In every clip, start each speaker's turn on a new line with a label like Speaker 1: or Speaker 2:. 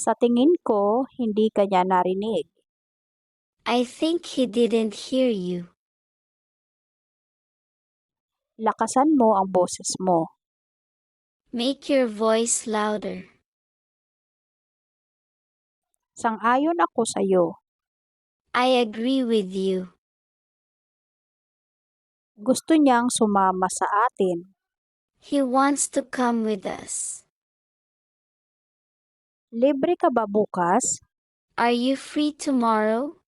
Speaker 1: Sa tingin ko, hindi ka niya narinig.
Speaker 2: I think he didn't hear you.
Speaker 1: Lakasan mo ang boses mo.
Speaker 2: Make your voice louder.
Speaker 1: Sang-ayon ako sa'yo.
Speaker 2: I agree with you.
Speaker 1: Gusto niyang sumama sa atin.
Speaker 2: He wants to come with us.
Speaker 1: Libre ka ba bukas?
Speaker 2: Are you free tomorrow?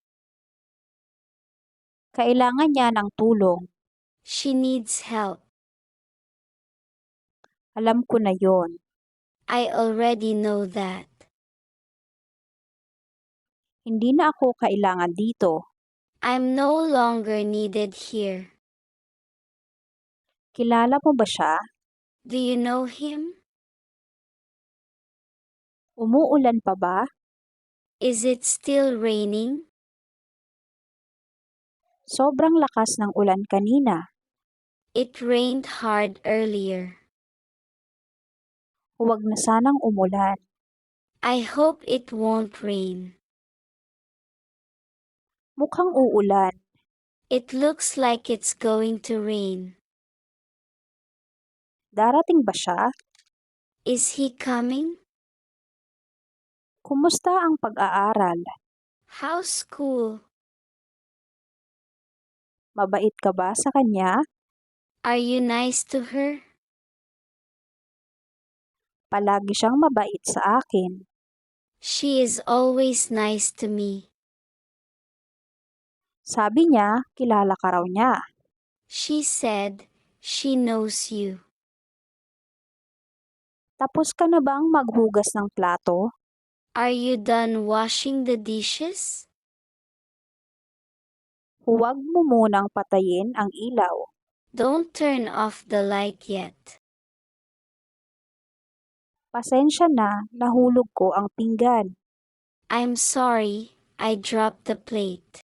Speaker 1: Kailangan niya ng tulong.
Speaker 2: She needs help.
Speaker 1: Alam ko na yon.
Speaker 2: I already know that.
Speaker 1: Hindi na ako kailangan dito.
Speaker 2: I'm no longer needed here.
Speaker 1: Kilala mo ba siya?
Speaker 2: Do you know him?
Speaker 1: Umuulan pa ba?
Speaker 2: Is it still raining?
Speaker 1: Sobrang lakas ng ulan kanina.
Speaker 2: It rained hard earlier.
Speaker 1: Huwag na sanang umulan.
Speaker 2: I hope it won't rain.
Speaker 1: Mukhang uulan.
Speaker 2: It looks like it's going to rain.
Speaker 1: Darating ba siya?
Speaker 2: Is he coming?
Speaker 1: Kumusta ang pag-aaral?
Speaker 2: How's school?
Speaker 1: Mabait ka ba sa kanya?
Speaker 2: Are you nice to her?
Speaker 1: Palagi siyang mabait sa akin.
Speaker 2: She is always nice to me.
Speaker 1: Sabi niya, kilala ka raw niya.
Speaker 2: She said she knows you.
Speaker 1: Tapos ka na bang maghugas ng plato?
Speaker 2: Are you done washing the dishes?
Speaker 1: Huwag mo munang patayin ang ilaw.
Speaker 2: Don't turn off the light yet.
Speaker 1: Pasensya na, nahulog ko ang pinggan.
Speaker 2: I'm sorry, I dropped the plate.